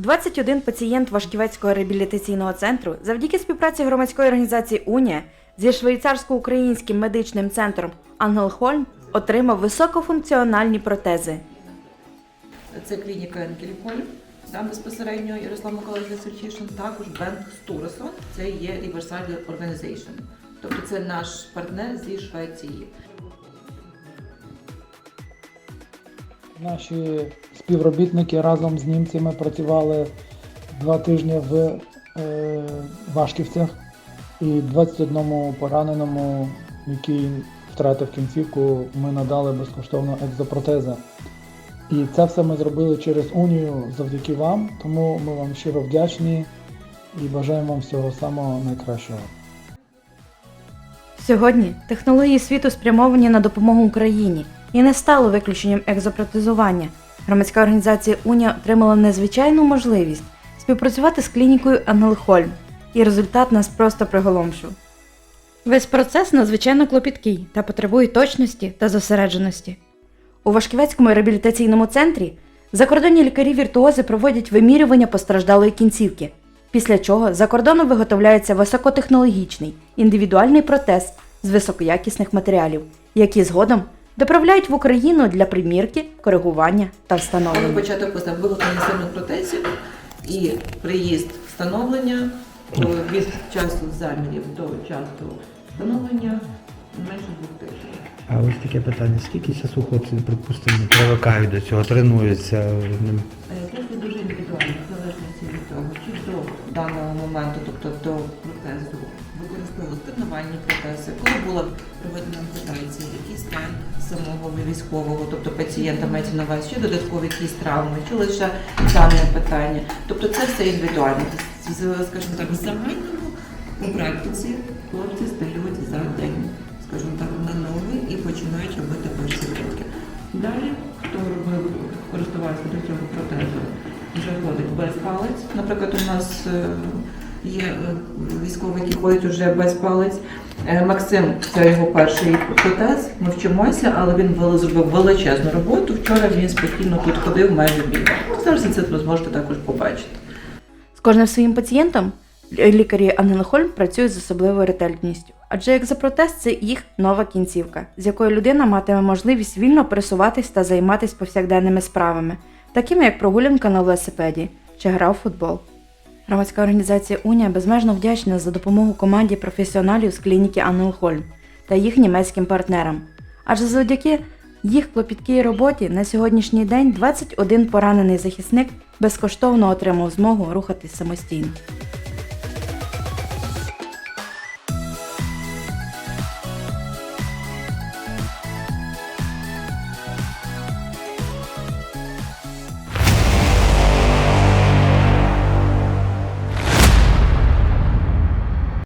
21 пацієнт Вашківецького реабілітаційного центру завдяки співпраці громадської організації Унія зі швейцарсько-українським медичним центром Ангелхольм отримав високофункціональні протези. Це клініка Енкеліколь, там безпосередньо Ярослав Миколаївич Васильчишин, також Бенк Стуресон, це є Riverside Organization. Тобто це наш партнер зі Швеції. Наші співробітники разом з німцями працювали два тижні в е, Вашківцях і 21 пораненому, який втратив кінцівку, ми надали безкоштовно екзопротези. І це все ми зробили через Унію завдяки вам, тому ми вам щиро вдячні і бажаємо вам всього самого найкращого. Сьогодні технології світу спрямовані на допомогу Україні і не стало виключенням екзопротезування. Громадська організація Унія отримала незвичайну можливість співпрацювати з клінікою Ангелхольм, і результат нас просто приголомшив. Весь процес надзвичайно клопіткий та потребує точності та зосередженості. У Вашківецькому реабілітаційному центрі закордонні лікарі-віртуози проводять вимірювання постраждалої кінцівки, після чого за кордоном виготовляється високотехнологічний індивідуальний протез з високоякісних матеріалів, які згодом доправляють в Україну для примірки, коригування та встановлення. початок виготовлення самих протезів і приїзд встановлення від часу замірів до часу встановлення менше двох тижнів. А ось таке питання: скільки часу хлопці, припустимо, привикають до цього, тренуються? Ним? Е, Це дуже індивідуально, в залежності від того, чи до даного моменту, тобто до протезу, використовували тренувальні протези, коли була проведена ампутація, який стан самого військового, тобто пацієнта мається на увазі, чи додаткові якісь травми, чи лише дане питання. Тобто це все індивідуально. Скажімо так, в загальному у практиці хлопці стають за день, скажімо так, на ноги і починають робити перші кроки. Далі, хто робив, користувався до цього протезу, вже ходить без палець. Наприклад, у нас е, є е, військовий, який ходить вже без палець. Е, Максим, це його перший протез. Ми вчимося, але він зробив величезну роботу. Вчора він спокійно тут ходив, майже бігав. Зараз це ви зможете також побачити. З кожним своїм пацієнтом лікарі Ангелхольм працюють з особливою ретельністю, адже екзопротез це їх нова кінцівка, з якою людина матиме можливість вільно пересуватись та займатися повсякденними справами, такими як прогулянка на велосипеді чи гра в футбол. Громадська організація Унія безмежно вдячна за допомогу команді професіоналів з клініки Анелхольм та їх німецьким партнерам. Адже завдяки їх клопіткій роботі на сьогоднішній день 21 поранений захисник безкоштовно отримав змогу рухатись самостійно.